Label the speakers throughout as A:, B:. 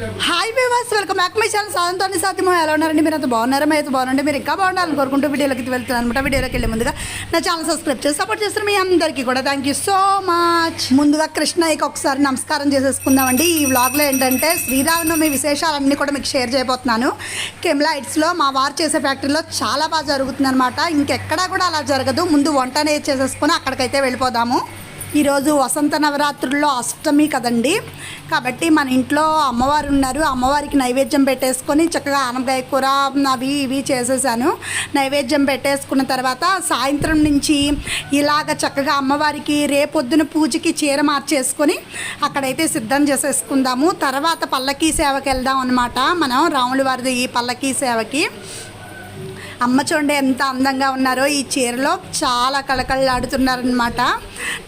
A: Hi వివాస్ welcome back my channel సాధంతో సాధ్యమో ఎలా ఉన్నారండి మీరు అంత బాగున్నారా? అయితే బాగుండండి మీరు ఇంకా బాగుండాలని కోరుకుంటూ వీడియోలోకి వెళ్తున్నాను అనమాట వీడియోలోకి వెళ్ళే ముందుగా నా ఛానల్ సబ్స్క్రైబ్ చేసి సపోర్ట్ చేస్తున్న మీ అందరికీ కూడా థ్యాంక్ యూ సో మచ్ ముందుగా కృష్ణయ్యకి ఒకసారి నమస్కారం చేసేసుకుందామండి. ఈ వ్లాగ్లో ఏంటంటే శ్రీరామనవమి విశేషాలన్నీ కూడా మీకు షేర్ చేయబోతున్నాను. కెమ్లా ఇట్స్లో మా వారు చేసే ఫ్యాక్టరీలో చాలా బాగా జరుగుతుంది అనమాట ఇంకెక్కడా కూడా అలా జరగదు. ముందు వంట అనేది చేసేసుకుని అక్కడికైతే వెళ్ళిపోదాము. ఈరోజు వసంత నవరాత్రుల్లో అష్టమి కదండి. కాబట్టి మన ఇంట్లో అమ్మవారు ఉన్నారు. అమ్మవారికి నైవేద్యం పెట్టేసుకొని చక్కగా ఆనపకాయ కూర అవి ఇవి చేసేసాను. నైవేద్యం పెట్టేసుకున్న తర్వాత సాయంత్రం నుంచి ఇలాగ చక్కగా అమ్మవారికి రేపొద్దున పూజకి చీర మార్చేసుకొని అక్కడైతే సిద్ధం చేసేసుకుందాము. తర్వాత పల్లకీ సేవకి వెళ్దాం అనమాట మనం రాముల వారిది ఈ పల్లకీ సేవకి. అమ్మ చూడండి ఎంత అందంగా ఉన్నారో ఈ చీరలో. చాలా కళకళలాడుతున్నారనమాట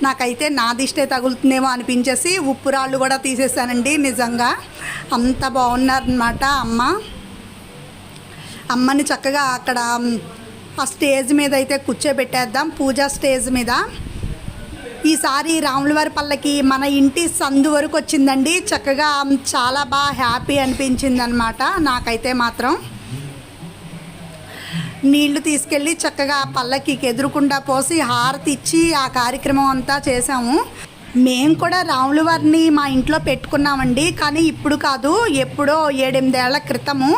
A: నాకైతే నా దిష్టే తగులుతుందేమో అనిపించేసి ఉప్పు రాళ్ళు కూడా తీసేసానండి నిజంగా. అంత బాగున్నారనమాట అమ్మ. అమ్మని చక్కగా అక్కడ ఆ స్టేజ్ మీద అయితే కూర్చోబెట్టేద్దాం. పూజా స్టేజ్ మీద. ఈసారి రాములవారి పల్లకి మన ఇంటి సందు వరకు వచ్చిందండి. చక్కగా చాలా బాగా హ్యాపీ అనిపించింది అనమాట నాకైతే మాత్రం. నీళ్ళు తీసుకెళ్ళి చక్కగా ఆ పల్లకి ఎదురుకుండా పోసి హారతి ఇచ్చి ఆ కార్యక్రమం అంతా చేసాము మేము కూడా రాముల వారిని మా ఇంట్లో పెట్టుకున్నామండి కానీ ఇప్పుడు కాదు ఎప్పుడో ఏడెనిమిదేళ్ళ క్రితము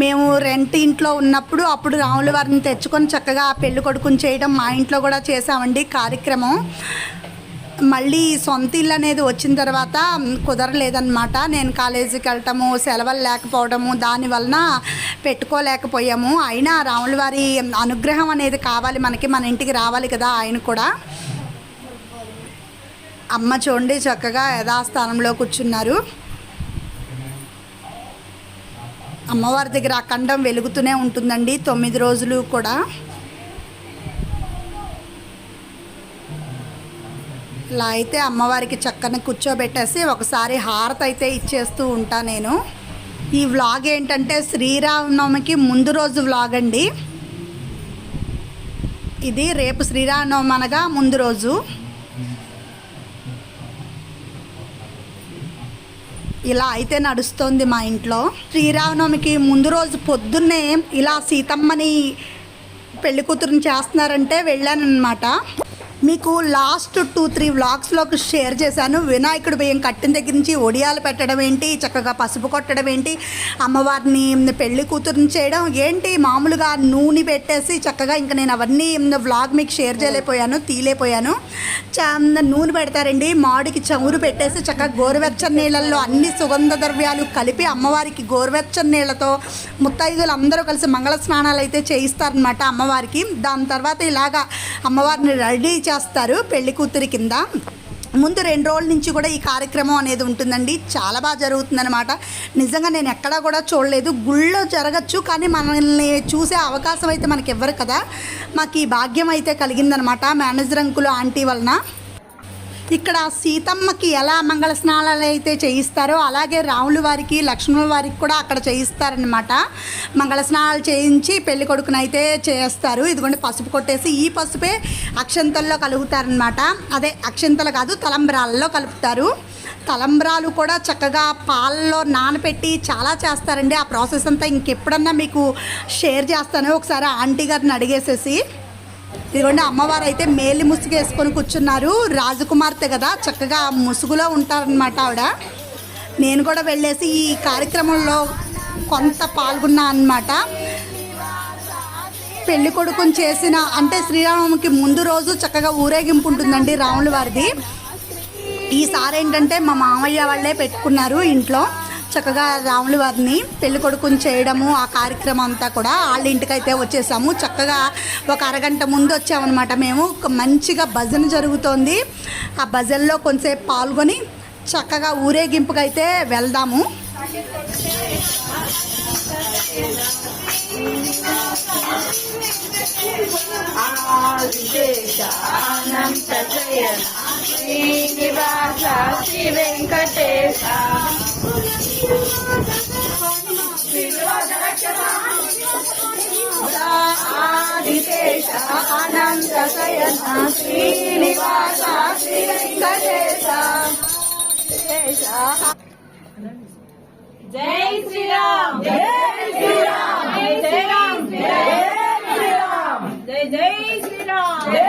A: మేము రెంట్ ఇంట్లో ఉన్నప్పుడు అప్పుడు రాముల వారిని తెచ్చుకొని చక్కగా పెళ్ళి కొడుకుని చేయడం మా ఇంట్లో కూడా చేసామండి కార్యక్రమం. మళ్ళీ సొంత ఇల్లు అనేది వచ్చిన తర్వాత కుదరలేదన్నమాట. నేను కాలేజీకి వెళ్ళటము సెలవులు లేకపోవడము దాని వలన పెట్టుకోలేకపోయాము. అయినా రాముల వారి అనుగ్రహం అనేది కావాలి మనకి మన ఇంటికి రావాలి కదా ఆయన కూడా. అమ్మ చూడండి చక్కగా యథాస్థానంలో కూర్చున్నారు. అమ్మవారి దగ్గర అఖండం వెలుగుతూనే ఉంటుందండి తొమ్మిది రోజులు కూడా. ఇలా అయితే అమ్మవారికి చక్కని కూర్చోబెట్టేసి ఒకసారి హారత అయితే ఇచ్చేస్తూ ఉంటా నేను. ఈ వ్లాగ్ ఏంటంటే శ్రీరామనవమికి ముందు రోజు వ్లాగ్ అండి. ఇది రేపు శ్రీరామనవమి అనగా ముందు రోజు. ఇలా అయితే నడుస్తుంది మా ఇంట్లో. శ్రీరామనవమికి ముందు రోజు పొద్దున్నే ఇలా సీతమ్మని పెళ్ళి కూతురుని చేస్తున్నారంటే వెళ్ళానమాట మీకు లాస్ట్ టూ త్రీ వ్లాగ్స్లోకి షేర్ చేశాను. వినాయకుడు బియ్యం కట్టిన దగ్గర నుంచి ఒడియాలు పెట్టడం ఏంటి చక్కగా పసుపు కొట్టడం ఏంటి అమ్మవారిని పెళ్ళి కూతురుని చేయడం ఏంటి మామూలుగా నూనె పెట్టేసి చక్కగా ఇంకా నేను అవన్నీ వ్లాగ్ మీకు షేర్ చేయలేకపోయాను తీలేపోయాను చా నూనె పెడతారండి. మాడికి చమురు పెట్టేసి చక్కగా గోరువెచ్చని నీళ్ళల్లో అన్ని సుగంధ ద్రవ్యాలు కలిపి అమ్మవారికి గోరువెచ్చని నీళ్ళతో ముత్తైదులు అందరూ కలిసి మంగళ స్నానాలు అయితే చేయిస్తారనమాట అమ్మవారికి. దాని తర్వాత ఇలాగా అమ్మవారిని రెడీ చేస్తారు పెళ్ళి కూతురి కింద. ముందు రెండు రోజుల నుంచి కూడా ఈ కార్యక్రమం అనేది ఉంటుందండి. చాలా బాగా జరుగుతుందనమాట నిజంగా నేను ఎక్కడా కూడా చూడలేదు. గుళ్ళో జరగచ్చు కానీ మనల్ని చూసే అవకాశం అయితే మనకి ఇవ్వరు కదా. మాకు ఈ భాగ్యం అయితే కలిగిందనమాట మేనేజర్ అంకులు ఆంటీ వలన. ఇక్కడ సీతమ్మకి ఎలా మంగళ స్నానాలు అయితే చేయిస్తారో అలాగే రాముల వారికి లక్ష్మణుల వారికి కూడా అక్కడ చేయిస్తారనమాట మంగళ స్నానాలు చేయించి పెళ్ళి కొడుకుని అయితే చేస్తారు. ఇదిగోండి పసుపు కొట్టేసి ఈ పసుపే అక్షంతల్లో కలుగుతారనమాట అదే అక్షంతలు కాదు తలంబ్రాలలో కలుపుతారు. తలంబ్రాలు కూడా చక్కగా పాలలో నానబెట్టి చాలా చేస్తారండి. ఆ ప్రాసెస్ అంతా ఇంకెప్పుడన్నా మీకు షేర్ చేస్తాను. ఒకసారి ఆంటీ గారిని అడిగేసేసి ఇదిగోండి అమ్మవారు అయితే మేలి ముసుగు వేసుకొని కూర్చున్నారు. రాజకుమార్తె కదా చక్కగా ముసుగులో ఉంటారనమాట ఆవిడ. నేను కూడా వెళ్ళేసి ఈ కార్యక్రమంలో కొంత పాల్గొన్నా అనమాట పెళ్ళి కొడుకుని చేసిన అంటే శ్రీరాముకి ముందు రోజు చక్కగా ఊరేగింపు ఉంటుందండి రాముల వారిది ఈసారి ఏంటంటే మా మామయ్య వాళ్ళే పెట్టుకున్నారు ఇంట్లో. చక్కగా రాముల వారిని పెళ్ళి కొడుకుని చేయడము ఆ కార్యక్రమం అంతా కూడా వాళ్ళ ఇంటికైతే వచ్చేసాము. చక్కగా ఒక అరగంట ముందు వచ్చామన్నమాట మేము. ఒక మంచిగా భజన జరుగుతోంది. ఆ భజనలో కొంతసేపు పాల్గొని చక్కగా ఊరేగింపుగా అయితే వెళ్దాము
B: శ్రీనివాస శ్రీ వెంకటేశ. ఆదిశేష అనంత శయన శ్రీనివాస శ్రీ వెంకటేశ జై శ్రీరామ్ జై శ్రీరామ్ జై శ్రీరామ్ జై జై శ్రీరామ్ జై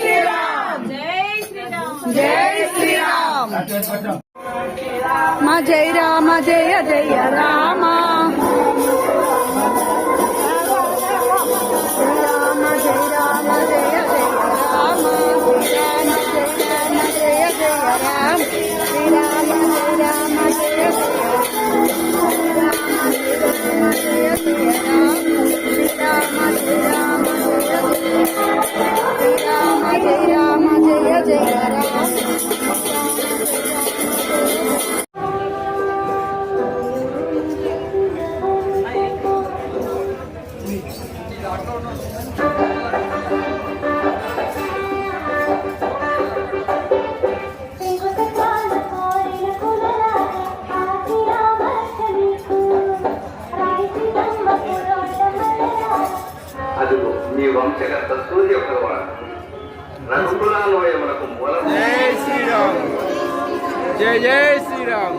B: శ్రీరామ్ జై శ్రీరామ్ జై శ్రీరామ్.
A: మా జయ రామ జయ జయ రామ రామ. జయ
C: జై జై శ్రీరామ్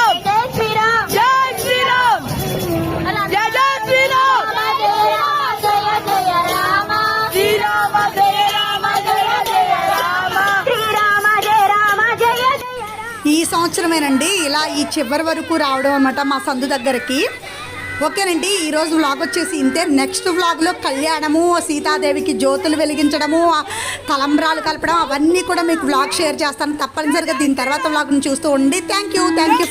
A: సంవత్సరమేనండి ఇలా ఈ చివరి వరకు రావడం అనమాట మా సందు దగ్గరికి. ఓకేనండి ఈరోజు వ్లాగ్ వచ్చేసి ఇంతే. నెక్స్ట్ వ్లాగ్లో కళ్యాణము సీతాదేవికి జ్యోతులు వెలిగించడము ఆ తలంబ్రాలు కలపడం అవన్నీ కూడా మీకు వ్లాగ్ షేర్ చేస్తాను తప్పనిసరిగా. దీని తర్వాత వ్లాగ్ను చూస్తూ ఉండి. Thank you thank you